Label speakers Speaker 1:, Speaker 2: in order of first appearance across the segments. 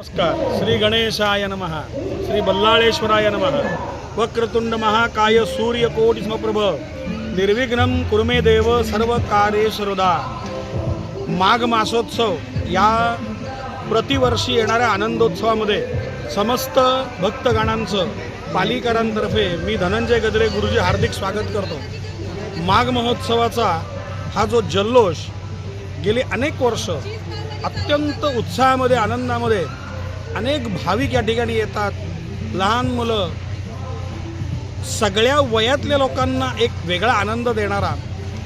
Speaker 1: नमस्कार. श्री गणेशाय नमः. श्री बल्लाळेश्वराय नमः. वक्रतुंड महाकाय सूर्यकोटि समप्रभ. निर्विघ्नं कुर्मे देव सर्व कार्येश्वरदा माघ मासोत्सव या प्रतिवर्षी येणाऱ्या आनंदोत्सवामध्ये समस्त भक्तगणांचं पालिकरांतर्फे मी धनंजय गजरे गुरुजी हार्दिक स्वागत करतो. माघ महोत्सवाचा हा जो जल्लोष गेली अनेक वर्ष अत्यंत उत्साहामध्ये आनंदामध्ये अनेक भाविक या ठिकाणी येतात. लहान मुलं सगळ्या वयातल्या लोकांना एक वेगळा आनंद देणारा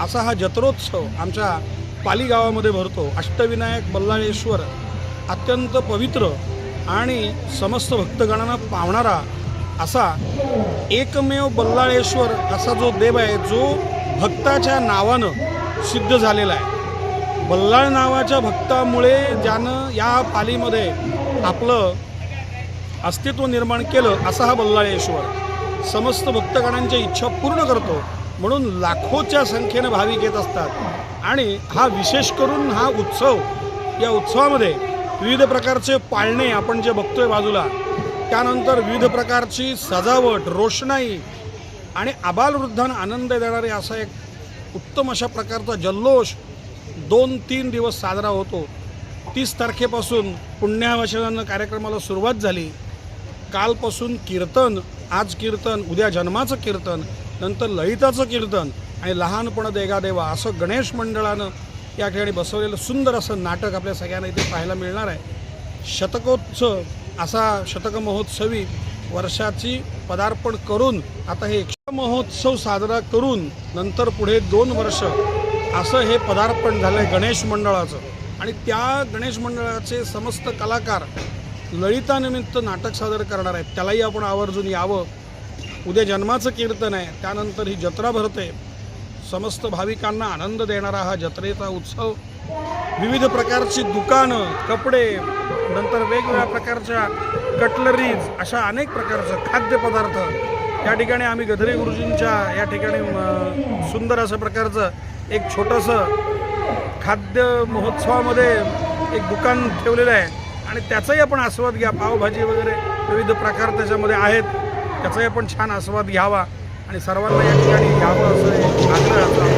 Speaker 1: असा हा जत्रोत्सव आमच्या पाली गावामध्ये भरतो. अष्टविनायक बल्लाळेश्वर अत्यंत पवित्र आणि समस्त भक्तगणांना पावणारा असा एकमेव बल्लाळेश्वर असा जो देव आहे जो भक्ताच्या नावानं सिद्ध झालेला आहे. बल्लाळ नावाच्या भक्तामुळे ज्यानं या पालीमध्ये आपलं अस्तित्व निर्माण केलं असा हा बल्लाळेश्वर समस्त भक्तगणांच्या इच्छा पूर्ण करतो म्हणून लाखोच्या संख्येनं भाविक येत असतात. आणि हा विशेष करून हा उत्सव या उत्सवामध्ये विविध प्रकारचे पाळणे आपण जे बघतोय बाजूला त्यानंतर विविध प्रकारची सजावट रोषणाई आणि आबालवृद्धांना आनंद देणारे असा एक उत्तम अशा प्रकारचा जल्लोष दोन तीन दिवस साजरा होतो. तीस तारखेपासून पुण्यावचनानं कार्यक्रमाला सुरुवात झाली. कालपासून कीर्तन आज कीर्तन उद्या जन्माचं कीर्तन नंतर ललिताचं कीर्तन आणि लहानपण देगादेवा असं गणेश मंडळानं या ठिकाणी बसवलेलं सुंदर असं नाटक आपल्या सगळ्यांना इथे पाहायला मिळणार आहे. शतकोत्सव असा शतक महोत्सवी वर्षाची पदार्पण करून आता हे महोत्सव साजरा करून नंतर पुढे दोन वर्ष असं हे पदार्पण झालं आहे गणेश मंडळाचं. आणि त्या गणेश मंडळाचे समस्त कलाकार ललितानिमित्त नाटक सादर करणार आहेत. त्यालाही आपण आवर्जून यावं. उद्या जन्माचं कीर्तन आहे. त्यानंतर ही जत्रा भरते. समस्त भाविकांना आनंद देणारा हा जत्रेचा उत्सव. विविध प्रकारची दुकानं कपडे नंतर वेगवेगळ्या प्रकारच्या कटलरीज अशा अनेक प्रकारचं खाद्यपदार्थ. या ठिकाणी आम्ही गधरे गुरुजींच्या या ठिकाणी सुंदर असं प्रकारचं एक छोटंसं खाद्य महोत्सवामध्ये एक दुकान ठेवलेलं आहे आणि त्याचाही आपण आस्वाद घ्या. पावभाजी वगैरे विविध प्रकार त्याच्यामध्ये आहेत. त्याचाही आपण छान आस्वाद घ्यावा आणि सर्वांना या ठिकाणी घ्यावं असं आग्रह